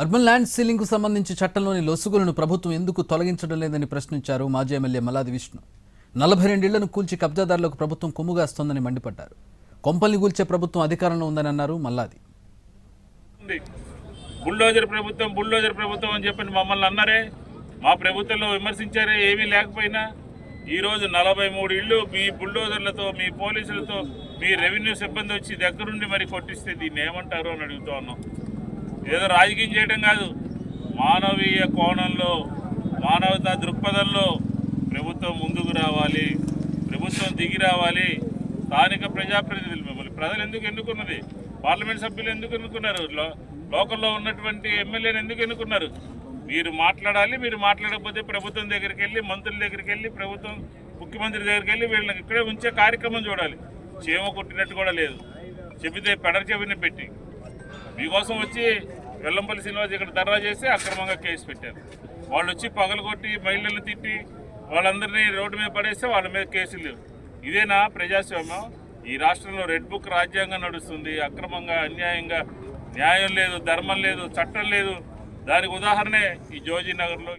Urban land సీలింగ్కు సంబంధించి చట్టంలోని లొసుగులను ప్రభుత్వం ఎందుకు తొలగించడం లేదని ప్రశ్నించారు మాజీ ఎమ్మెల్యే మల్లాది విష్ణు. నలభై రెండేళ్ళను కూల్చి కబ్జాదారులకు ప్రభుత్వం కొమ్ముగాస్తోందని మండిపడ్డారు. కొంపల్ని కూల్చే ప్రభుత్వం అధికారంలో ఉందని అన్నారు మల్లాది. బుల్డోజర్ ప్రభుత్వం బుల్డోజర్ ప్రభుత్వం అని చెప్పి మమ్మల్ని అన్నారే. మా ప్రభుత్వంలో విమర్శించారే ఏమీ లేకపోయినా ఈరోజు నలభై మూడు ఇళ్ళు మీ బుల్డోజర్లతో మీ పోలీసులతో మీ రెవెన్యూ సిబ్బంది వచ్చి దగ్గరుండి మరి కొట్టిస్తే దీన్ని ఏమంటారు అని అడుగుతా ఉన్నాం. ఏదో రాజకీయం చేయడం కాదు. మానవీయ కోణంలో మానవతా దృక్పథంలో ప్రభుత్వం ముందుకు రావాలి ప్రభుత్వం దిగి రావాలి. స్థానిక ప్రజాప్రతినిధులు మిమ్మల్ని ప్రజలు ఎందుకు ఎన్నుకున్నది? పార్లమెంట్ సభ్యులు ఎందుకు ఎన్నుకున్నారు? లో- లోకల్లో ఉన్నటువంటి ఎమ్మెల్యేని ఎందుకు ఎన్నుకున్నారు? మీరు మాట్లాడాలి మీరు మాట్లాడకపోతే ప్రభుత్వం దగ్గరికి వెళ్ళి మంత్రుల దగ్గరికి వెళ్ళి ప్రభుత్వం ముఖ్యమంత్రి దగ్గరికి వెళ్ళి వీళ్ళని ఇక్కడే ఉంచే కార్యక్రమం చూడాలి. చీమ కొట్టినట్టు కూడా లేదు. చెబితే పెడర చెవిని పెట్టి. మీకోసం వచ్చి వెల్లంపల్లి శ్రీనివాస్ ఇక్కడ ధర్నా చేసి అక్రమంగా కేసు పెట్టారు. వాళ్ళు వచ్చి పగలగొట్టి మహిళలను తిట్టి వాళ్ళందరినీ రోడ్డు మీద పడేస్తే వాళ్ళ మీద కేసులు లేవు. ఇదేనా ప్రజాస్వామ్యం. ఈ రాష్ట్రంలో రెడ్ బుక్ రాజ్యాంగం నడుస్తుంది. అక్రమంగా అన్యాయంగా న్యాయం లేదు ధర్మం లేదు చట్టం లేదు. దానికి ఉదాహరణే ఈ జోజీ నగర్లో